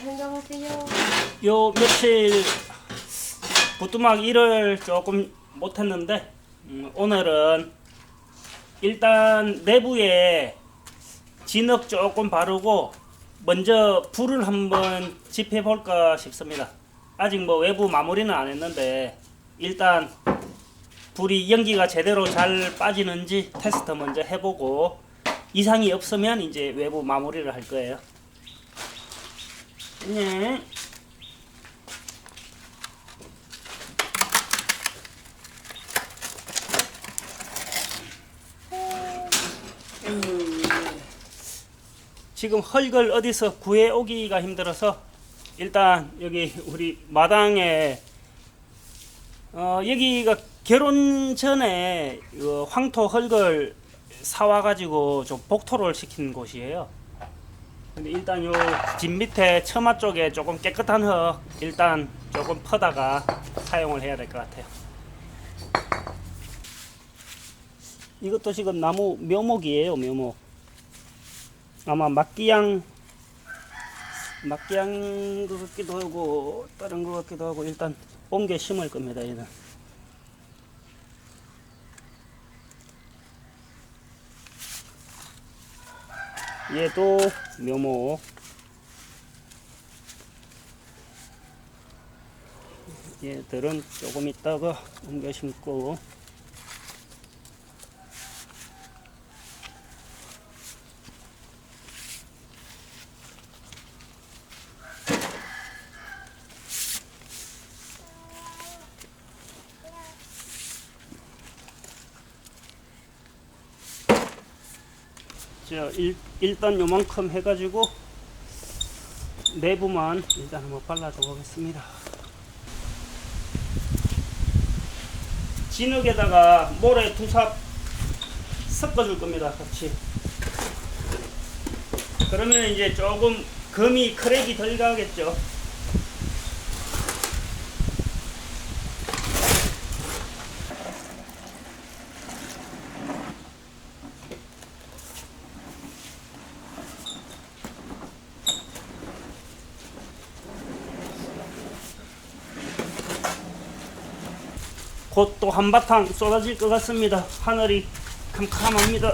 안녕하세요. 요 며칠 부뚜막 일을 조금 못했는데 음, 오늘은 일단 내부에 진흙 조금 바르고 먼저 불을 한번 집해 볼까 싶습니다. 아직 뭐 외부 마무리는 안 했는데 일단 불이 연기가 제대로 잘 빠지는지 테스트 먼저 해보고 이상이 없으면 이제 외부 마무리를 할 거예요. 네. 음, 지금 헐걸 어디서 구해 오기가 힘들어서 일단 여기 우리 마당에 어, 여기가 결혼 전에 이 황토 헐걸 사와 가지고 좀 복토를 시킨 곳이에요. 근데 일단 요집 밑에 처마 쪽에 조금 깨끗한 흙 일단 조금 퍼다가 사용을 해야 될 것 같아요. 이것도 지금 나무 묘목이에요, 묘목. 아마 막기향 것 같기도 하고 다른 것 같기도 하고 일단 옮겨 심을 겁니다, 얘는. 얘도 묘목. 얘들은 조금 있다가 옮겨 심고 일단 요만큼 해가지고 내부만 일단 한번 발라줘 보겠습니다. 진흙에다가 모래 두삽 섞어줄 겁니다. 같이. 그러면 이제 조금 금이 크랙이 덜 가겠죠. 곧 또 한바탕 쏟아질 것 같습니다. 하늘이 캄캄합니다.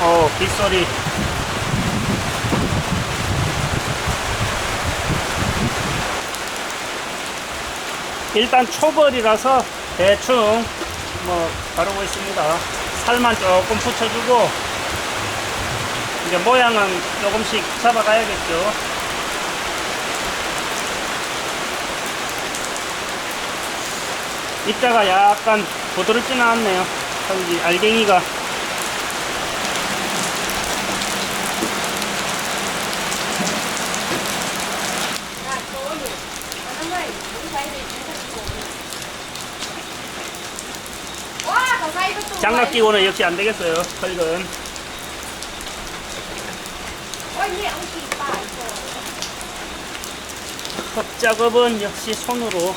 어, 빗소리. 일단 초벌이라서 대충 뭐 바르고 있습니다. 살만 조금 붙여주고 이제 모양은 조금씩 잡아가야겠죠. 입자가 약간 부드럽지는 않네요. 여기 알갱이가 야, 저는 하나만 우리 사이에 와, 더 사이도 또 장갑 끼고는 역시 안 되겠어요. 이거. 흙 작업은 역시 손으로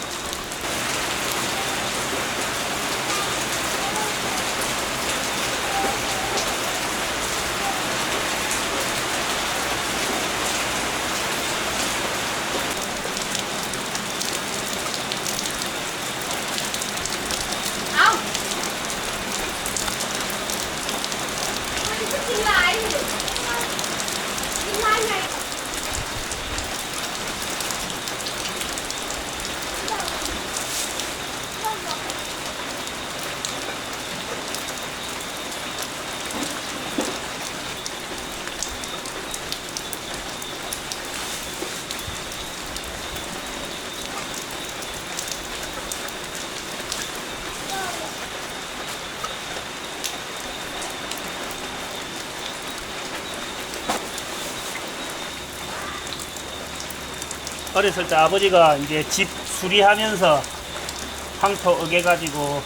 어렸을 때 아버지가 이제 집 수리하면서 황토 어겨가지고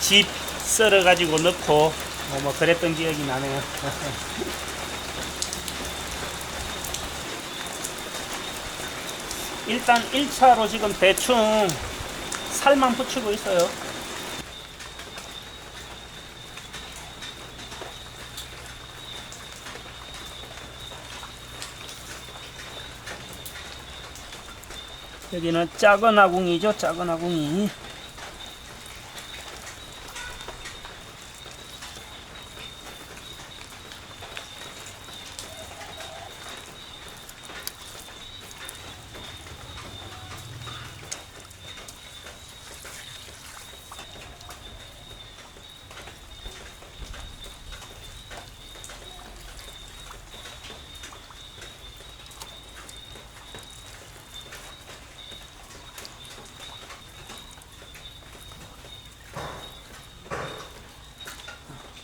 집 썰어 가지고 넣고 뭐, 뭐 그랬던 기억이 나네요. 일단 1차로 지금 대충 살만 붙이고 있어요. 여기는 작은 아궁이죠, 작은 아궁이.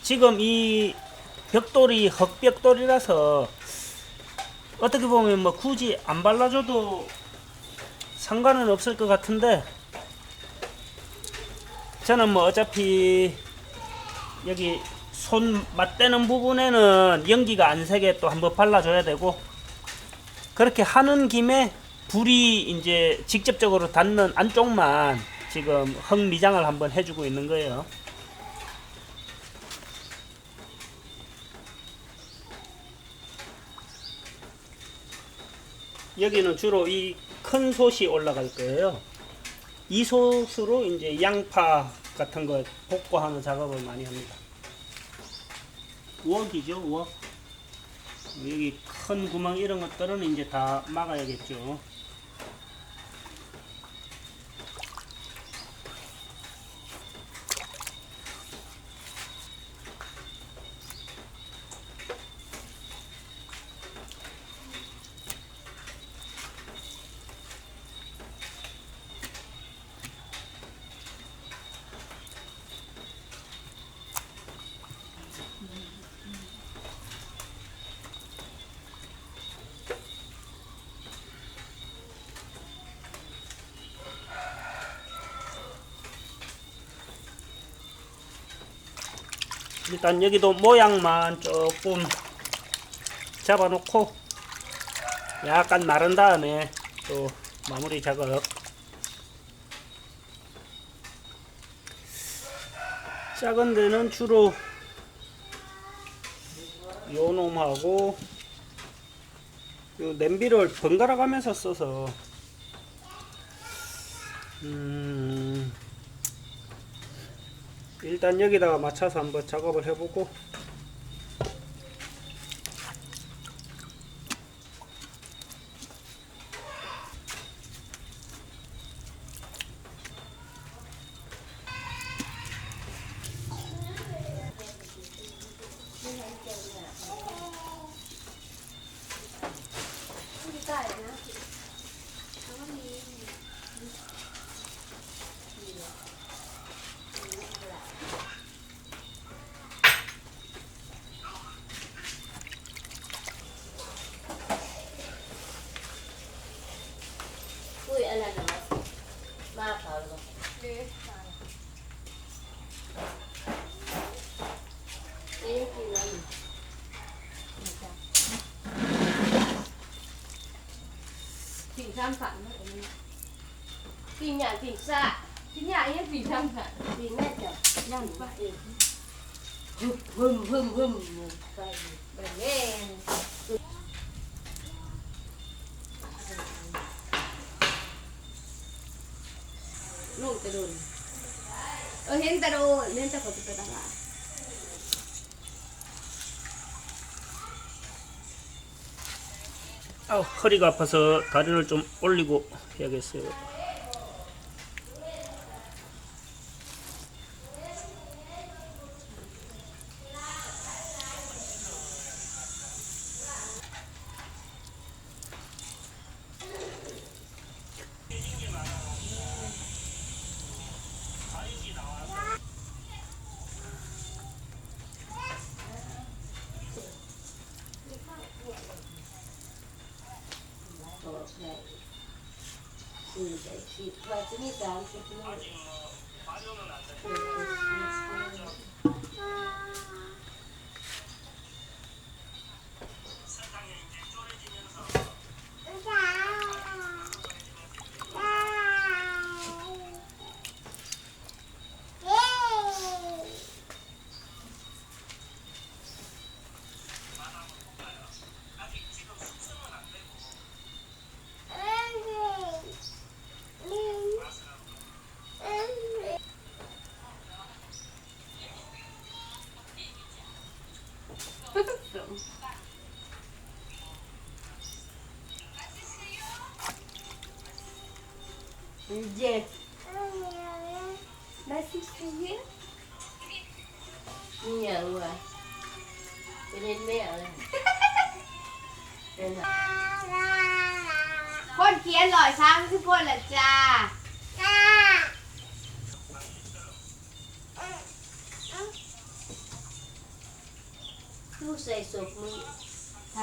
지금 이 벽돌이 흙벽돌이라서 어떻게 보면 뭐 굳이 안 발라줘도 상관은 없을 것 같은데 저는 뭐 어차피 여기 손 맞대는 부분에는 연기가 안 새게 또 한번 발라줘야 되고 그렇게 하는 김에 불이 이제 직접적으로 닿는 안쪽만 지금 흙 미장을 한번 해주고 있는 거예요. 여기는 주로 이 큰 솥이 올라갈 거예요. 이 솥으로 이제 양파 같은 거 볶고 하는 작업을 많이 합니다. 웍이죠, 웍. 여기 큰 구멍 이런 것들은 이제 다 막아야겠죠. 일단 여기도 모양만 조금 잡아놓고 약간 마른 다음에 또 마무리 작업. 작은 데는 주로 요 놈하고 요 냄비를 번갈아 가면서 써서 음 일단 여기다가 맞춰서 한번 작업을 해보고 Tìm nhà tìm xa. Cái nhà ấy tỉnh tham phản. Tìm nét chở. Nhằm vậy. Hừm hừm hừm hừm. Vậy. Bởi nghe. Nụ cái đồn. 어, 현대로 렌트 거기 빼다가. 아, 허리가 아파서 다리를 좀 올리고 해야겠어요. สี่ใส่สิบว่าจะมีสามสิบลูก Где? Носичка где? Нет, ну а. Блин, мело. คนเขียนหล่อยช้างคือคนละจ้าลูกใส่ศพมึงใคร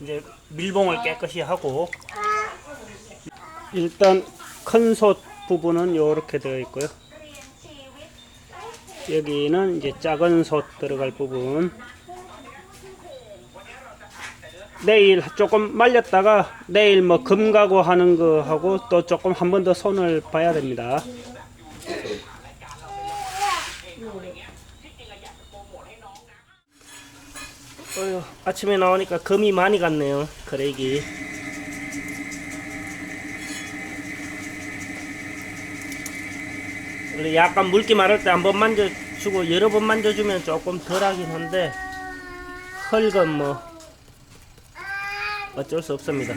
이제 밀봉을 깨끗이 하고 일단 큰 솥 부분은 이렇게 되어 있고요. 여기는 이제 작은 솥 들어갈 부분. 내일 조금 말렸다가 내일 뭐 금가고 하는 거 하고 또 조금 한 번 더 손을 봐야 됩니다. 어휴, 아침에 나오니까 금이 많이 갔네요. 원래 약간 물기 마를 때 한 번 만져주고 여러 번 만져주면 조금 덜하긴 한데 흙은 뭐 어쩔 수 없습니다.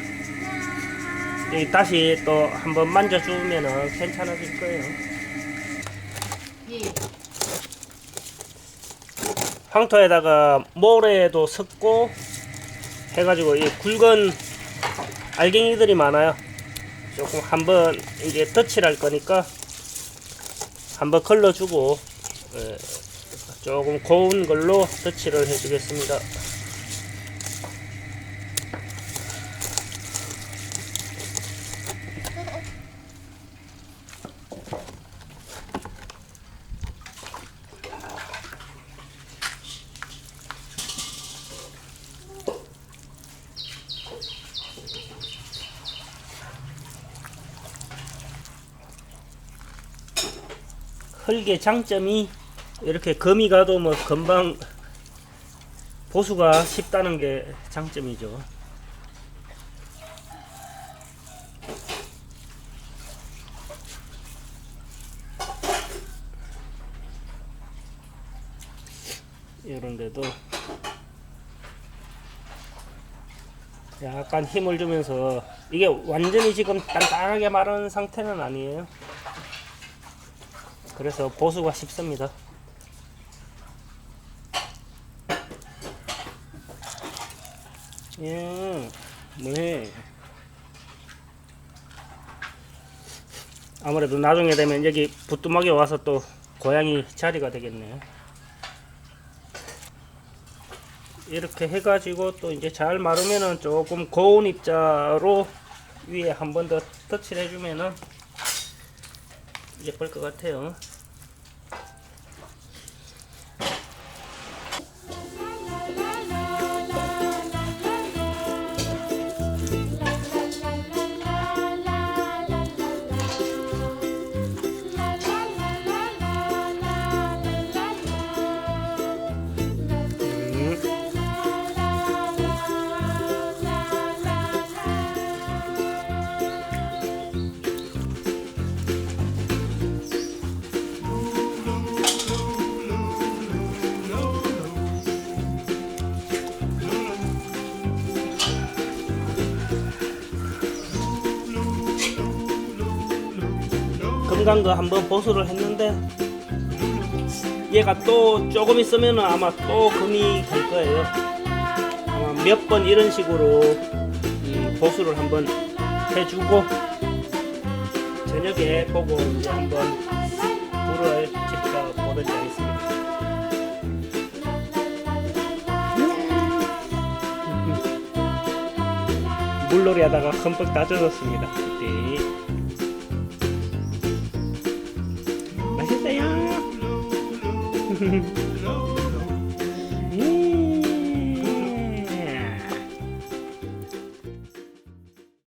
다시 또 한 번 만져주면 괜찮아질 거예요. 예. 황토에다가 모래도 섞고 해가지고 이 굵은 알갱이들이 많아요. 조금 한번 이제 덧칠할 거니까 한번 걸러주고 예, 조금 고운 걸로 덧칠을 해주겠습니다. 흙의 장점이 이렇게 금이 가도 뭐 금방 보수가 쉽다는 게 장점이죠. 이런 데도 약간 힘을 주면서 이게 완전히 지금 단단하게 마른 상태는 아니에요. 그래서 보수가 쉽습니다. 예, 뭐해. 아무래도 나중에 되면 여기 부뚜막에 와서 또 고양이 자리가 되겠네요. 이렇게 해가지고 또 이제 잘 마르면은 조금 고운 입자로 위에 한 번 더 터치를 해주면은 예쁠 것 같아요. 금간 거 한번 보수를 했는데 얘가 또 조금 있으면 아마 또 금이 갈 거예요. 아마 몇 번 이런 식으로 음, 보수를 한번 해주고 저녁에 보고 이제 한번 불을 지펴보도록 하겠습니다. 물놀이 하다가 흠뻑 다 젖었습니다. Mm-hmm.